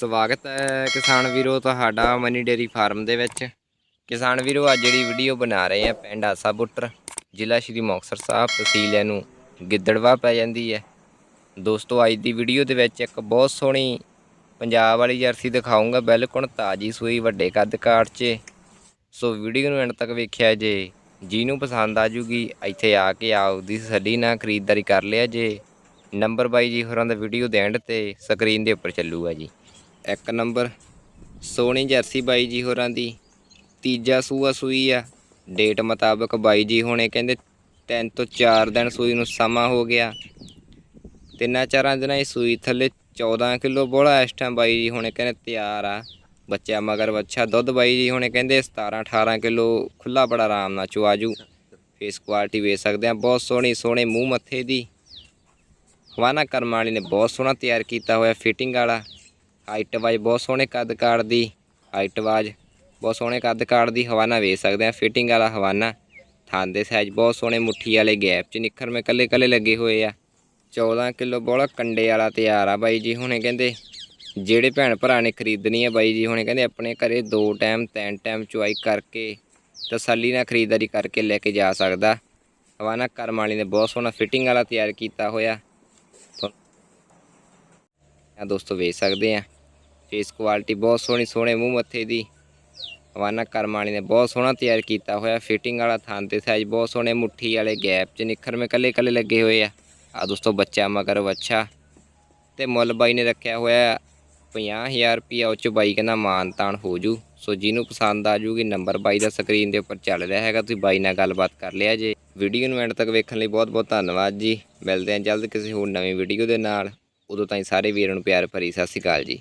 ਸਵਾਗਤ ਹੈ ਕਿਸਾਨ ਵੀਰੋ ਤੁਹਾਡਾ ਮਨੀ ਡੇਰੀ ਫਾਰਮ ਦੇ ਵਿੱਚ। ਕਿਸਾਨ ਵੀਰੋ, ਅੱਜ ਜਿਹੜੀ ਵੀਡੀਓ ਬਣਾ ਰਹੇ ਆ ਪਿੰਡ ਆਸਾ ਬੁੱਟਰ, ਜ਼ਿਲ੍ਹਾ ਸ਼੍ਰੀ ਮੁਕਤਸਰ ਸਾਹਿਬ, ਤਹਿਸੀਲ ਇਹਨੂੰ ਗਿੱਦੜਵਾ ਪੈ ਜਾਂਦੀ ਹੈ। ਦੋਸਤੋ, ਅੱਜ ਦੀ ਵੀਡੀਓ ਦੇ ਵਿੱਚ ਇੱਕ ਬਹੁਤ ਸੋਹਣੀ ਪੰਜਾਬ ਵਾਲੀ ਜਰਸੀ ਦਿਖਾਉਂਗਾ ਬਿਲਕੁਲ ਤਾਜੀ ਸੂਈ ਵੱਡੇ ਕੱਦ ਕਾਟ 'ਚ ਸੋ ਵੀਡੀਓ ਨੂੰ ਐਂਡ ਤੱਕ ਵੇਖਿਆ ਜੇ, ਜਿਹਨੂੰ ਪਸੰਦ ਆ ਜੂਗੀ, ਇੱਥੇ ਆ ਕੇ ਆਪਦੀ ਸੱਡੀ ਨਾਲ ਖਰੀਦਦਾਰੀ ਕਰ ਲਿਆ ਜੇ। ਨੰਬਰ ਬਾਈ ਜੀ ਹੋਰਾਂ ਦਾ ਵੀਡੀਓ ਦੇ ਐਂਡ ਤੇ ਸਕਰੀਨ ਦੇ ਉੱਪਰ ਚੱਲੂਗਾ ਜੀ। ਇੱਕ ਨੰਬਰ। ਸੋਹਣੀ ਜਰਸੀ ਬਾਈ ਜੀ ਹੋਰਾਂ ਦੀ। ਤੀਜਾ ਸੂਆ ਸੂਈ ਆ। ਡੇਟ ਮੁਤਾਬਕ ਬਾਈ ਜੀ ਹੋਣੇ ਕਹਿੰਦੇ 3 ਤੋਂ 4 ਦਿਨ ਸੂਈ ਨੂੰ ਸਮਾਂ ਹੋ ਗਿਆ। ਤਿੰਨਾਂ ਚਾਰਾਂ ਦਿਨਾਂ ਇਹ ਸੂਈ ਥੱਲੇ 14 ਕਿਲੋ ਬੋਲਾ ਇਸ ਟਾਈਮ ਬਾਈ ਜੀ ਹੋਣੇ ਕਹਿੰਦੇ ਤਿਆਰ ਆ। ਬੱਚਾ ਮਗਰ ਬੱਚਾ ਦੁੱਧ ਬਾਈ ਜੀ ਹੋਣੇ ਕਹਿੰਦੇ 17 18 ਕਿਲੋ ਖੁੱਲਾ ਬੜਾ ਆਰਾਮ ਨਾਲ ਚੁਆਜੂ ਫੇਸ ਕੁਆਲਿਟੀ ਵੇਚ ਸਕਦੇ ਆ। ਬਹੁਤ ਸੋਹਣੀ, ਸੋਹਣੇ ਮੂੰਹ ਮੱਥੇ ਦੀ। ਹਵਾਨਾ ਕਰਮ ਵਾਲੀ ਨੇ ਬਹੁਤ ਸੋਹਣਾ ਤਿਆਰ ਕੀਤਾ ਹੋਇਆ ਫਿਟਿੰਗ ਵਾਲਾ। ਹਾਈਟ ਵਾਜ ਬਹੁਤ ਸੋਹਣੇ ਕੱਦ ਕਾੜ ਦੀ, ਹਾਈਟ ਵਾਜ ਬਹੁਤ ਸੋਹਣੇ ਕੱਦ ਕਾੜ ਦੀ ਹਵਾਨਾ ਵੇਖ ਸਕਦੇ ਆ ਫਿਟਿੰਗ ਵਾਲਾ ਹਵਾਨਾ। ਥਾਂ ਦੇ ਸਾਈਜ਼ ਬਹੁਤ ਸੋਹਣੇ ਮੁੱਠੀ ਵਾਲੇ ਗੈਪ 'ਚ ਨਿੱਖਰ ਮੇ ਕੱਲੇ ਕੱਲੇ ਲੱਗੇ ਹੋਏ ਆ। 14 ਕਿਲੋ ਬੋਲਾ ਕੰਡੇ ਵਾਲਾ ਤਿਆਰ ਆ ਬਾਈ ਜੀ ਹੁਣੇ ਕਹਿੰਦੇ। ਜਿਹੜੇ ਭੈਣ ਭਰਾ ਨੇ ਖਰੀਦਣੀ ਆ ਬਾਈ ਜੀ ਹੁਣੇ ਕਹਿੰਦੇ ਆਪਣੇ ਘਰੇ ਦੋ ਟਾਈਮ, ਤਿੰਨ ਟਾਈਮ ਚੁਆਈ ਕਰਕੇ ਤਸੱਲੀ ਨਾਲ ਖਰੀਦਦਾਰੀ ਕਰਕੇ ਲੈ ਕੇ ਜਾ ਸਕਦਾ। ਹਵਾਨਾ ਕਰਮ ਨੇ ਬਹੁਤ ਸੋਹਣਾ ਫਿਟਿੰਗ ਵਾਲਾ ਤਿਆਰ ਕੀਤਾ ਹੋਇਆ। ਆ ਦੋਸਤੋ, ਵੇਖ ਸਕਦੇ ਆ। ਫੇਸ ਕੁਆਲਿਟੀ ਬਹੁਤ ਸੋਹਣੀ, ਸੋਹਣੇ ਮੂੰਹ ਮੱਥੇ ਦੀ। ਹਵਾਨਾ ਕਰਮ ਵਾਲੀ ਨੇ ਬਹੁਤ ਸੋਹਣਾ ਤਿਆਰ ਕੀਤਾ ਹੋਇਆ। ਫਿਟਿੰਗ ਵਾਲਾ ਥਾਂ ਤੇ ਸਾਈਜ਼ ਬਹੁਤ ਸੋਹਣੇ, ਮੁੱਠੀ ਵਾਲੇ ਗੈਪ 'ਚ ਨਿੱਖਰ ਮੇ ਕੱਲੇ ਕੱਲੇ ਲੱਗੇ ਹੋਏ ਆ। ਆ ਦੋਸਤੋ, ਬੱਚਾ ਮਗਰ ਬੱਚਾ ਤੇ ਮੁੱਲ ਬਾਈ ਨੇ ਰੱਖਿਆ ਹੋਇਆ 50000 ਰੁਪਿਆ ਉਹ ਚ ਬਾਈ ਕਹਿੰਦਾ ਮਾਨ ਤਾਨ ਹੋ ਜੂ। ਸੋ ਜਿਹਨੂੰ ਪਸੰਦ ਆ ਜੂਗੀ ਨੰਬਰ ਬਾਈ ਦਾ ਸਕਰੀਨ ਦੇ ਉੱਪਰ ਚੱਲ ਰਿਹਾ ਹੈਗਾ। ਤੁਸੀਂ ਬਾਈ ਨਾਲ ਗੱਲਬਾਤ ਕਰ ਲਿਆ ਜੇ। ਵੀਡੀਓ ਨੂੰ ਐਂਡ ਤੱਕ ਵੇਖਣ ਲਈ ਬਹੁਤ ਬਹੁਤ ਧੰਨਵਾਦ ਜੀ। ਮਿਲਦੇ ਹਾਂ ਜਲਦ ਕਿਸੇ ਹੋਰ ਨਵੀਂ ਵੀਡੀਓ ਦੇ ਨਾਲ। ਉਦੋਂ ਤਾਈਂ ਸਾਰੇ ਵੀਰਾਂ ਨੂੰ ਪਿਆਰ ਭਰੀ ਸਤਿ ਸ਼੍ਰੀ ਅਕਾਲ ਜੀ।